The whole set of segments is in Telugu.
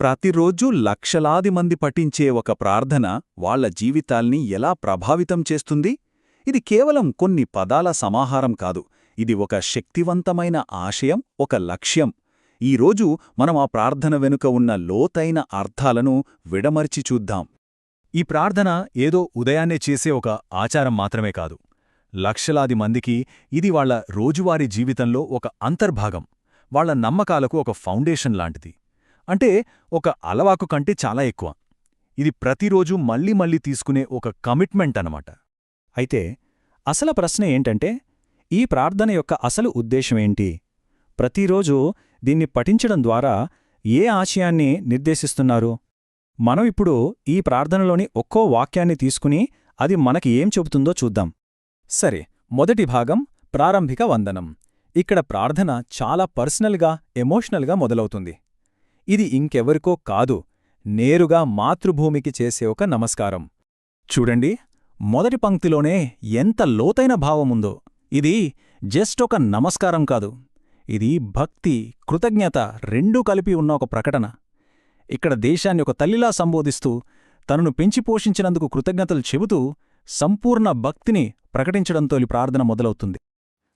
ప్రతిరోజూ లక్షలాది మంది పఠించే ఒక ప్రార్థన వాళ్ళ జీవితాల్ని ఎలా ప్రభావితం చేస్తుంది? ఇది కేవలం కొన్ని పదాల సమాహారం కాదు. ఇది ఒక శక్తివంతమైన ఆశయం ఒక లక్ష్యం. ఈరోజు మనం ఆ ప్రార్థన వెనుక ఉన్న లోతైన అర్థాలను విడమర్చి చూద్దాం. ఈ ప్రార్థన ఏదో ఉదయాన్నే చేసే ఒక ఆచారం మాత్రమే కాదు. లక్షలాది మందికి ఇది వాళ్ళ రోజువారీ జీవితంలో ఒక అంతర్భాగం. వాళ్ళ నమ్మకాలకు ఒక ఫౌండేషన్ లాంటిది. అంటే ఒక అలవాకు కంటే చాలా ఎక్కువ. ఇది ప్రతిరోజూ మళ్ళీ మళ్ళీ తీసుకునే ఒక కమిట్మెంట్ అనమాట అయితే అసలు ప్రశ్న ఏంటంటే ఈ ప్రార్థన యొక్క అసలు ఉద్దేశమేంటి ప్రతిరోజూ దీన్ని పఠించడం ద్వారా ఏ ఆశయాన్ని నిర్దేశిస్తున్నారు? మనం ఇప్పుడు ఈ ప్రార్థనలోని ఒక్కో వాక్యాన్ని తీసుకుని అది మనకి ఏం చెబుతుందో చూద్దాం. సరే మొదటి భాగం ప్రారంభిక వందనం. ఇక్కడ ప్రార్థన చాలా పర్సనల్గా ఎమోషనల్గా మొదలవుతుంది. ఇది ఇంకెవరికో కాదు నేరుగా మాతృభూమికి చేసే ఒక నమస్కారం. చూడండి మొదటి పంక్తిలోనే ఎంత లోతైన భావముందో. ఇది జస్ట్ ఒక నమస్కారం కాదు ఇది భక్తి కృతజ్ఞత రెండూ కలిపి ఉన్న ఒక ప్రకటన. ఇక్కడ దేశాన్ని ఒక తల్లిలా సంబోధిస్తూ తనను పెంచి పోషించినందుకు కృతజ్ఞతలు చెబుతూ సంపూర్ణ భక్తిని ప్రకటించడంతో ఈ ప్రార్థన మొదలవుతుంది.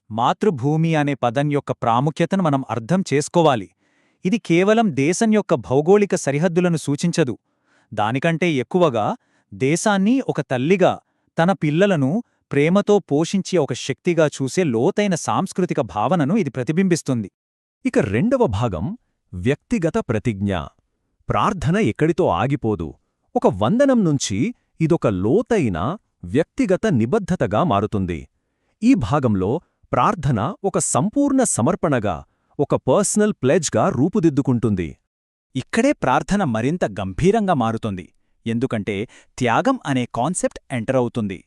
మాతృభూమి అనే పదం యొక్క ప్రాముఖ్యతను మనం అర్థం చేసుకోవాలి. ఇది కేవలం దేశం యొక్క భౌగోళిక సరిహద్దులను సూచించదు. దానికంటే ఎక్కువగా దేశాన్ని ఒక తల్లిగా తన పిల్లలను ప్రేమతో పోషించి ఒక శక్తిగా చూసే లోతైన సాంస్కృతిక భావనను ఇది ప్రతిబింబిస్తుంది. ఇక రెండవ భాగం వ్యక్తిగత ప్రతిజ్ఞ. ప్రార్థన ఎక్కడితో ఆగిపోదు. ఒక వందనం నుంచి ఇదొక లోతైన వ్యక్తిగత నిబద్ధతగా మారుతుంది. ఈ భాగంలో ప్రార్థన ఒక సంపూర్ణ సమర్పణగా ఒక పర్సనల్ ప్లెజ్గా రూపుదిద్దుకుంటుంది. ఇక్కడే ప్రార్థన మరింత గంభీరంగా మారుతుంది. ఎందుకంటే త్యాగం అనే కాన్సెప్ట్ ఎంటర్ అవుతుంది.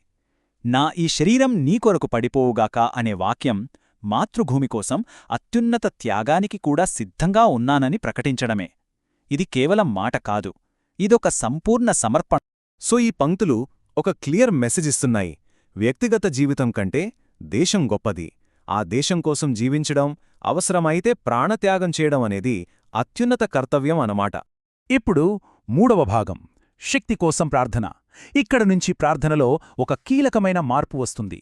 నా ఈ శరీరం నీ కొరకు పడిపోవుగాక అనే వాక్యం మాతృభూమి కోసం అత్యున్నత త్యాగానికి కూడా సిద్ధంగా ఉన్నానని ప్రకటించడమే. ఇది కేవలం మాట కాదు. ఇదొక సంపూర్ణ సమర్పణ. సో ఈ పంక్తులు ఒక క్లియర్ మెసేజ్ ఇస్తున్నాయి. వ్యక్తిగత జీవితం కంటే దేశం గొప్పది. ఆ దేశం కోసం జీవించడం అవసరమైతే ప్రాణత్యాగం చేయడం అనేది అత్యున్నత కర్తవ్యం అనమాట ఇప్పుడు మూడవ భాగం శక్తి కోసం ప్రార్థన. ఇక్కడ నుంచి ప్రార్థనలో ఒక కీలకమైన మార్పు వస్తుంది.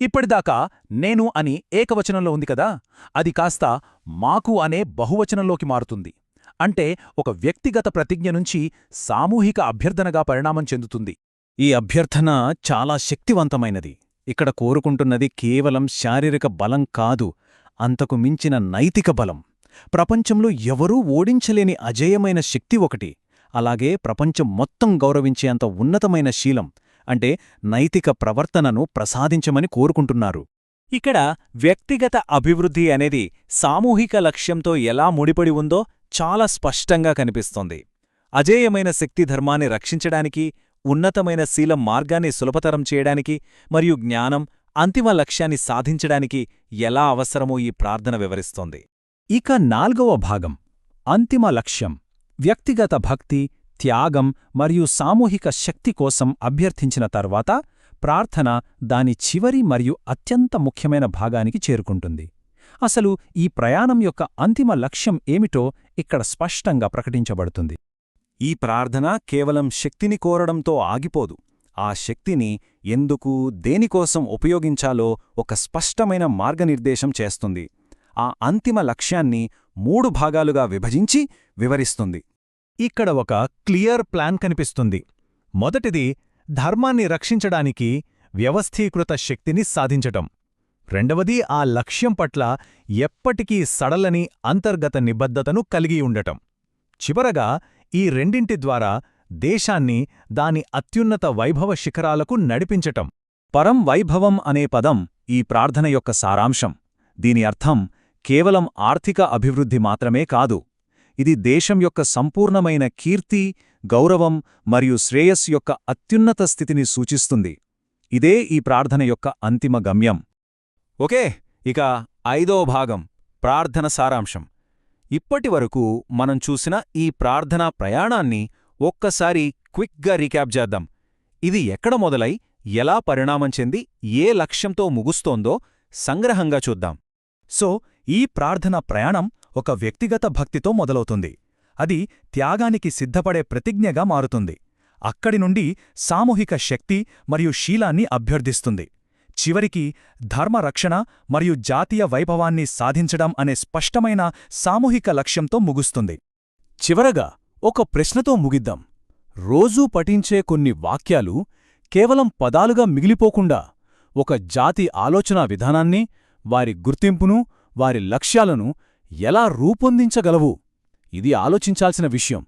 ఇప్పటిదాకా నేను అని ఏకవచనంలో ఉంది కదా అది కాస్త మాకు అనే బహువచనంలోకి మారుతుంది. అంటే ఒక వ్యక్తిగత ప్రతిజ్ఞ నుంచి సామూహిక అభ్యర్థనగా పరిణామం చెందుతుంది. ఈ అభ్యర్థన చాలా శక్తివంతమైనది. ఇక్కడ కోరుకుంటున్నది కేవలం శారీరక బలం కాదు అంతకు మించిన నైతిక బలం. ప్రపంచంలో ఎవరూ ఓడించలేని అజేయమైన శక్తి ఒకటి. అలాగే ప్రపంచం మొత్తం గౌరవించేంత ఉన్నతమైన శీలం అంటే నైతిక ప్రవర్తనను ప్రసాదించమని కోరుకుంటున్నారు. ఇక్కడ వ్యక్తిగత అభివృద్ధి అనేది సామూహిక లక్ష్యంతో ఎలా ముడిపడి ఉందో చాలా స్పష్టంగా కనిపిస్తోంది. అజేయమైన శక్తి ధర్మాన్ని రక్షించడానికి ఉన్నతమైన శీలం మార్గాన్ని సులభతరం చేయడానికి మరియు జ్ఞానం అంతిమ లక్ష్యాన్ని సాధించడానికి ఎలా అవసరమో ఈ ప్రార్థన వివరిస్తోంది. ఇక నాల్గవ భాగం అంతిమ లక్ష్యం వ్యక్తిగత భక్తి త్యాగం మరియు సామూహిక శక్తి కోసం అభ్యర్థించిన తర్వాత ప్రార్థన దాని చివరి మరియు అత్యంత ముఖ్యమైన భాగానికి చేరుకుంటుంది. అసలు ఈ ప్రయాణం యొక్క అంతిమ లక్ష్యం ఏమిటో ఇక్కడ స్పష్టంగా ప్రకటించబడుతుంది. ఈ ప్రార్థన కేవలం శక్తిని కోరడంతో ఆగిపోదు. ఆ శక్తిని ఎందుకు దేనికోసం ఉపయోగించాలో ఒక స్పష్టమైన మార్గనిర్దేశం చేస్తుంది. ఆ అంతిమ లక్ష్యాన్ని మూడు భాగాలుగా విభజించి వివరిస్తుంది. ఇక్కడ ఒక క్లియర్ ప్లాన్ కనిపిస్తుంది. మొదటిది ధర్మాన్ని రక్షించడానికి వ్యవస్థీకృత శక్తిని సాధించటం. రెండవది ఆ లక్ష్యం పట్ల ఎప్పటికీ సడలని అంతర్గత నిబద్ధతను కలిగి ఉండటం. చివరగా ఈ రెండింటి ద్వారా దేశాన్ని దాని అత్యున్నత వైభవ శిఖరాలకు నడిపించటం. పరం వైభవం అనే పదం ఈ ప్రార్థన యొక్క సారాంశం. దీని అర్థం కేవలం ఆర్థిక అభివృద్ధి మాత్రమే కాదు. ఇది దేశం యొక్క సంపూర్ణమైన కీర్తి గౌరవం మరియు శ్రేయస్ యొక్క అత్యున్నత స్థితిని సూచిస్తుంది. ఇదే ఈ ప్రార్థన యొక్క అంతిమ గమ్యం. ఓకే ఇక ఐదో భాగం ప్రార్థన సారాంశం. ఇప్పటివరకు మనం చూసిన ఈ ప్రార్థనా ప్రయాణాన్ని ఒక్కసారి క్విక్గా రీక్యాప్ చేద్దాం. ఇది ఎక్కడ మొదలై ఎలా పరిణామం చెంది ఏ లక్ష్యంతో ముగుస్తోందో సంగ్రహంగా చూద్దాం. సో ఈ ప్రార్థన ప్రయాణం ఒక వ్యక్తిగత భక్తితో మొదలవుతుంది. అది త్యాగానికి సిద్ధపడే ప్రతిజ్ఞగా మారుతుంది. అక్కడి నుండి సామూహిక శక్తి మరియు శీలాన్ని అభ్యర్థిస్తుంది. చివరికి ధర్మరక్షణ మరియు జాతీయ వైభవాన్ని సాధించడం అనే స్పష్టమైన సామూహిక లక్ష్యంతో ముగుస్తుంది. చివరగా ఒక ప్రశ్నతో ముగిద్దాం. రోజూ పఠించే కొన్ని వాక్యాలు కేవలం పదాలుగా మిగిలిపోకుండా ఒక జాతి ఆలోచనా విధానాన్ని వారి గుర్తింపును వారి లక్ష్యాలను ఎలా రూపొందించగలవు? ఇది ఆలోచించాల్సిన విషయం.